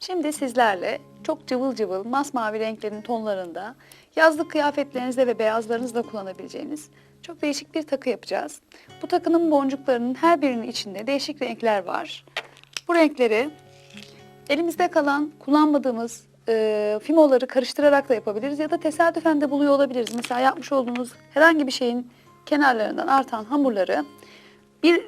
Şimdi sizlerle çok cıvıl cıvıl masmavi renklerin tonlarında yazlık kıyafetlerinizde ve beyazlarınızda kullanabileceğiniz çok değişik bir takı yapacağız. Bu takının boncuklarının her birinin içinde değişik renkler var. Bu renkleri elimizde kalan kullanmadığımız e, fimoları karıştırarak da yapabiliriz ya da tesadüfen de buluyor olabiliriz. Mesela yapmış olduğunuz herhangi bir şeyin kenarlarından artan hamurları bir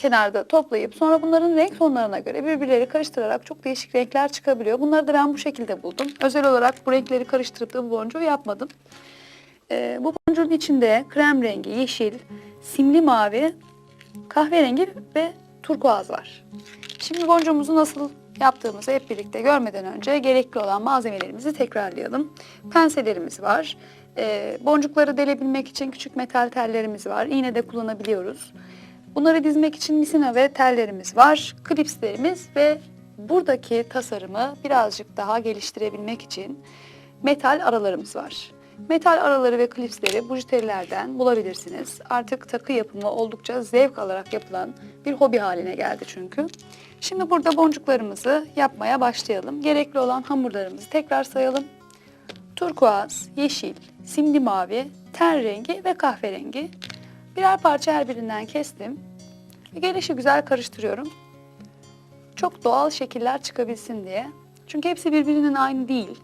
kenarda toplayıp sonra bunların renk tonlarına göre birbirleri karıştırarak çok değişik renkler çıkabiliyor. Bunları da ben bu şekilde buldum. Özel olarak bu renkleri karıştırıp da bu boncuğu yapmadım. Ee, bu boncuğun içinde krem rengi, yeşil, simli mavi, kahverengi ve turkuaz var. Şimdi boncuğumuzu nasıl yaptığımızı hep birlikte görmeden önce gerekli olan malzemelerimizi tekrarlayalım. Penselerimiz var. Ee, boncukları delebilmek için küçük metal tellerimiz var. İğne de kullanabiliyoruz. Bunları dizmek için misina ve tellerimiz var. Klipslerimiz ve buradaki tasarımı birazcık daha geliştirebilmek için metal aralarımız var. Metal araları ve klipsleri bujiterilerden bulabilirsiniz. Artık takı yapımı oldukça zevk alarak yapılan bir hobi haline geldi çünkü. Şimdi burada boncuklarımızı yapmaya başlayalım. Gerekli olan hamurlarımızı tekrar sayalım. Turkuaz, yeşil, simli mavi, ten rengi ve kahverengi. Birer parça her birinden kestim. Ve gelişi güzel karıştırıyorum. Çok doğal şekiller çıkabilsin diye. Çünkü hepsi birbirinin aynı değil.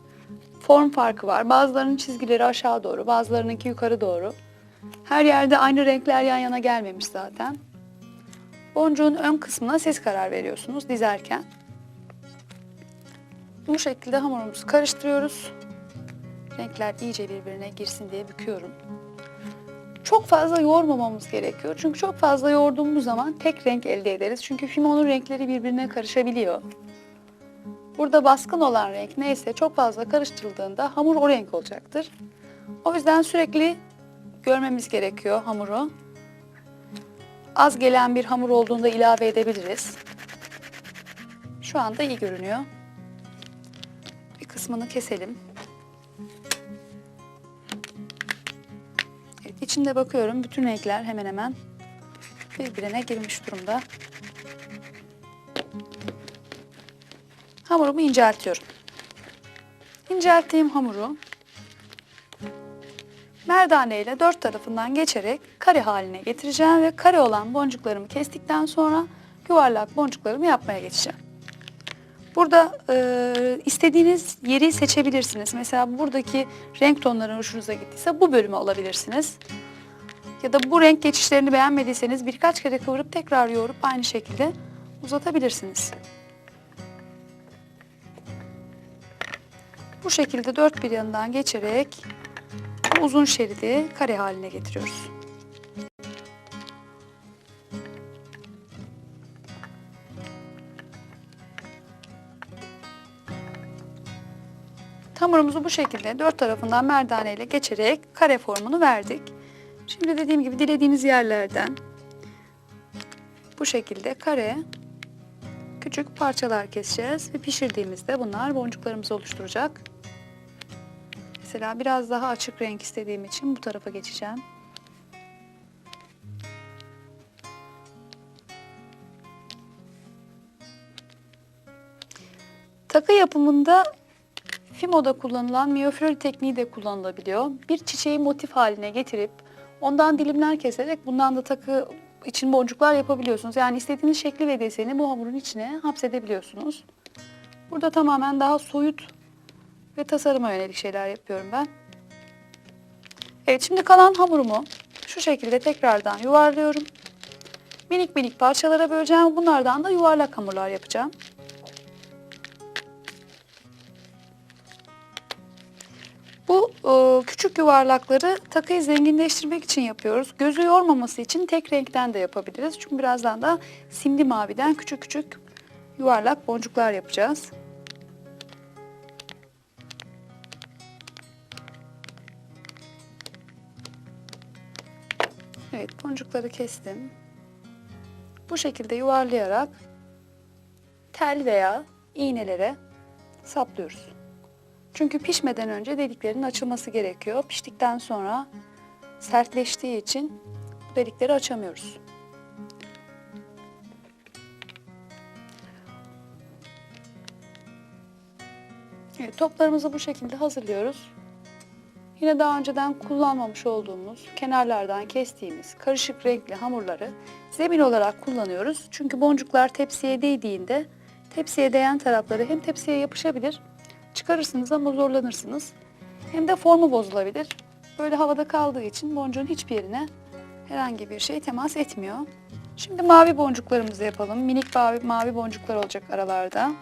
Form farkı var. Bazılarının çizgileri aşağı doğru, bazılarınınki yukarı doğru. Her yerde aynı renkler yan yana gelmemiş zaten. Boncuğun ön kısmına siz karar veriyorsunuz dizerken. Bu şekilde hamurumuzu karıştırıyoruz. Renkler iyice birbirine girsin diye büküyorum. Çok fazla yoğurmamamız gerekiyor. Çünkü çok fazla yoğurduğumuz zaman tek renk elde ederiz. Çünkü fimonun renkleri birbirine karışabiliyor. Burada baskın olan renk neyse çok fazla karıştırıldığında hamur o renk olacaktır. O yüzden sürekli görmemiz gerekiyor hamuru. Az gelen bir hamur olduğunda ilave edebiliriz. Şu anda iyi görünüyor. Bir kısmını keselim. İçinde bakıyorum bütün renkler hemen hemen birbirine girmiş durumda. Hamurumu inceltiyorum. İncelttiğim hamuru merdane ile dört tarafından geçerek kare haline getireceğim ve kare olan boncuklarımı kestikten sonra yuvarlak boncuklarımı yapmaya geçeceğim. Burada e, istediğiniz yeri seçebilirsiniz. Mesela buradaki renk tonları hoşunuza gittiyse bu bölümü alabilirsiniz. Ya da bu renk geçişlerini beğenmediyseniz birkaç kere kıvırıp tekrar yoğurup aynı şekilde uzatabilirsiniz. Bu şekilde dört bir yanından geçerek uzun şeridi kare haline getiriyoruz. Hamurumuzu bu şekilde dört tarafından merdane ile geçerek kare formunu verdik. Şimdi dediğim gibi dilediğiniz yerlerden bu şekilde kare küçük parçalar keseceğiz ve pişirdiğimizde bunlar boncuklarımızı oluşturacak. Mesela biraz daha açık renk istediğim için bu tarafa geçeceğim. Takı yapımında Fimo'da kullanılan miyoflori tekniği de kullanılabiliyor. Bir çiçeği motif haline getirip ondan dilimler keserek bundan da takı için boncuklar yapabiliyorsunuz. Yani istediğiniz şekli ve deseni bu hamurun içine hapsedebiliyorsunuz. Burada tamamen daha soyut ve tasarıma yönelik şeyler yapıyorum ben. Evet şimdi kalan hamurumu şu şekilde tekrardan yuvarlıyorum. Minik minik parçalara böleceğim. Bunlardan da yuvarlak hamurlar yapacağım. E, küçük yuvarlakları takıyı zenginleştirmek için yapıyoruz. Gözü yormaması için tek renkten de yapabiliriz. Çünkü birazdan da simli maviden küçük küçük yuvarlak boncuklar yapacağız. Evet boncukları kestim. Bu şekilde yuvarlayarak tel veya iğnelere saplıyoruz. Çünkü pişmeden önce deliklerin açılması gerekiyor. Piştikten sonra sertleştiği için bu delikleri açamıyoruz. Evet, toplarımızı bu şekilde hazırlıyoruz. Yine daha önceden kullanmamış olduğumuz, kenarlardan kestiğimiz karışık renkli hamurları zemin olarak kullanıyoruz. Çünkü boncuklar tepsiye değdiğinde tepsiye değen tarafları hem tepsiye yapışabilir, çıkarırsınız ama zorlanırsınız. Hem de formu bozulabilir. Böyle havada kaldığı için boncuğun hiçbir yerine herhangi bir şey temas etmiyor. Şimdi mavi boncuklarımızı yapalım. Minik mavi, mavi boncuklar olacak aralarda.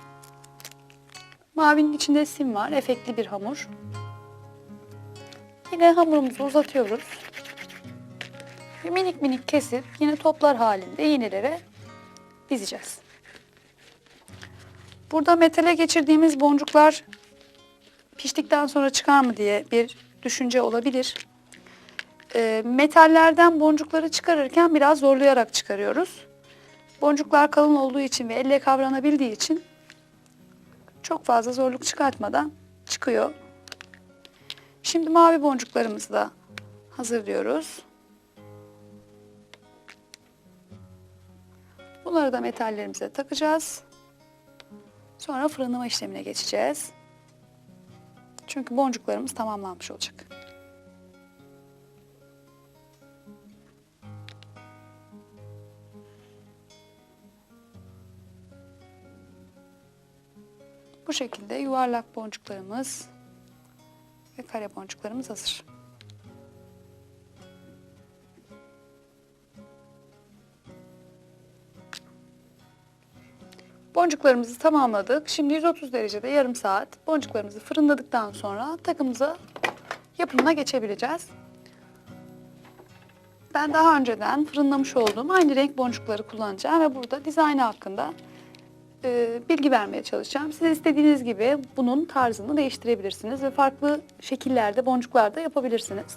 Mavinin içinde sim var, efektli bir hamur. Yine hamurumuzu uzatıyoruz. Ve minik minik kesip yine toplar halinde iğnelere dizeceğiz. Burada metale geçirdiğimiz boncuklar piştikten sonra çıkar mı diye bir düşünce olabilir. E, metallerden boncukları çıkarırken biraz zorlayarak çıkarıyoruz. Boncuklar kalın olduğu için ve elle kavranabildiği için çok fazla zorluk çıkartmadan çıkıyor. Şimdi mavi boncuklarımızı da hazırlıyoruz. Bunları da metallerimize takacağız. Sonra fırınlama işlemine geçeceğiz. Çünkü boncuklarımız tamamlanmış olacak. Bu şekilde yuvarlak boncuklarımız ve kare boncuklarımız hazır. Boncuklarımızı tamamladık. Şimdi 130 derecede yarım saat boncuklarımızı fırınladıktan sonra takımıza yapımına geçebileceğiz. Ben daha önceden fırınlamış olduğum aynı renk boncukları kullanacağım ve burada dizaynı hakkında e, bilgi vermeye çalışacağım. Siz istediğiniz gibi bunun tarzını değiştirebilirsiniz ve farklı şekillerde boncuklar da yapabilirsiniz.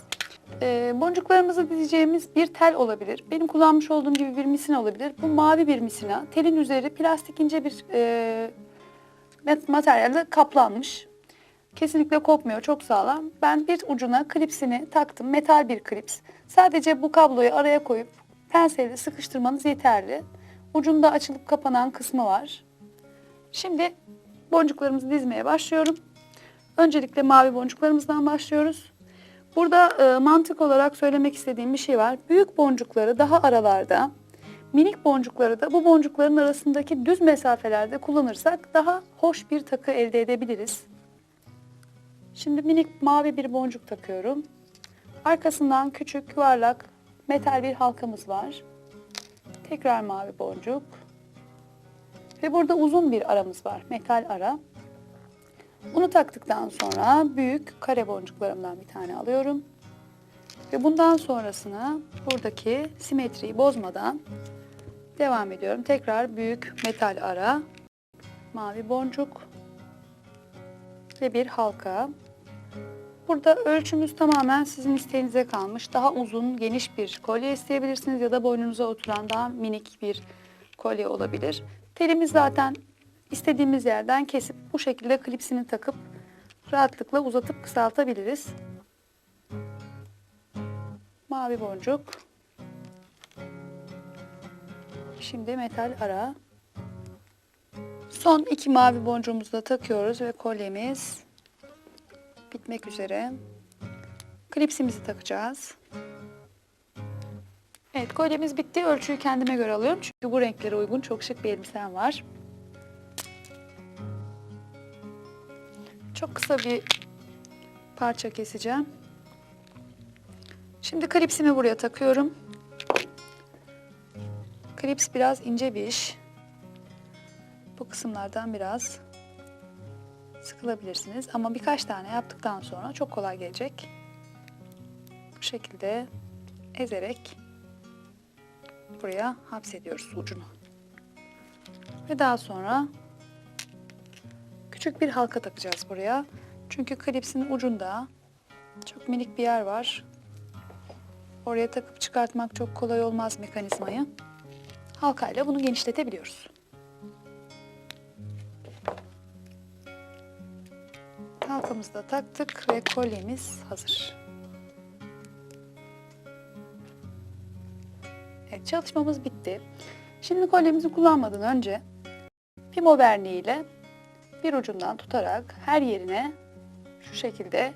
E, boncuklarımızı dizeceğimiz bir tel olabilir. Benim kullanmış olduğum gibi bir misina olabilir. Bu mavi bir misina. Telin üzeri plastik ince bir e, mat- materyalle kaplanmış. Kesinlikle kopmuyor, çok sağlam. Ben bir ucuna klipsini taktım, metal bir klips. Sadece bu kabloyu araya koyup penselle sıkıştırmanız yeterli. Ucunda açılıp kapanan kısmı var. Şimdi boncuklarımızı dizmeye başlıyorum. Öncelikle mavi boncuklarımızdan başlıyoruz. Burada e, mantık olarak söylemek istediğim bir şey var. Büyük boncukları daha aralarda, minik boncukları da bu boncukların arasındaki düz mesafelerde kullanırsak daha hoş bir takı elde edebiliriz. Şimdi minik mavi bir boncuk takıyorum. Arkasından küçük yuvarlak metal bir halkamız var. Tekrar mavi boncuk. Ve burada uzun bir aramız var. Metal ara. Bunu taktıktan sonra büyük kare boncuklarımdan bir tane alıyorum. Ve bundan sonrasını buradaki simetriyi bozmadan devam ediyorum. Tekrar büyük metal ara, mavi boncuk ve bir halka. Burada ölçümüz tamamen sizin isteğinize kalmış. Daha uzun, geniş bir kolye isteyebilirsiniz ya da boynunuza oturan daha minik bir kolye olabilir. Telimiz zaten istediğimiz yerden kesip bu şekilde klipsini takıp rahatlıkla uzatıp kısaltabiliriz. Mavi boncuk. Şimdi metal ara. Son iki mavi boncuğumuzu da takıyoruz ve kolyemiz bitmek üzere. Klipsimizi takacağız. Evet kolyemiz bitti. Ölçüyü kendime göre alıyorum. Çünkü bu renklere uygun çok şık bir elbisem var. Çok kısa bir parça keseceğim. Şimdi klipsimi buraya takıyorum. Klips biraz ince bir iş. Bu kısımlardan biraz sıkılabilirsiniz. Ama birkaç tane yaptıktan sonra çok kolay gelecek. Bu şekilde ezerek buraya hapsediyoruz ucunu. Ve daha sonra küçük bir halka takacağız buraya. Çünkü klipsin ucunda çok minik bir yer var. Oraya takıp çıkartmak çok kolay olmaz mekanizmayı. Halkayla bunu genişletebiliyoruz. Halkamızı da taktık ve kolyemiz hazır. Evet, çalışmamız bitti. Şimdi kolyemizi kullanmadan önce Pimo verniği bir ucundan tutarak her yerine şu şekilde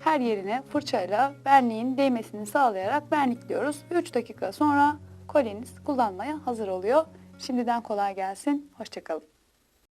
her yerine fırçayla verniğin değmesini sağlayarak vernikliyoruz. 3 dakika sonra kolyeniz kullanmaya hazır oluyor. Şimdiden kolay gelsin. Hoşçakalın.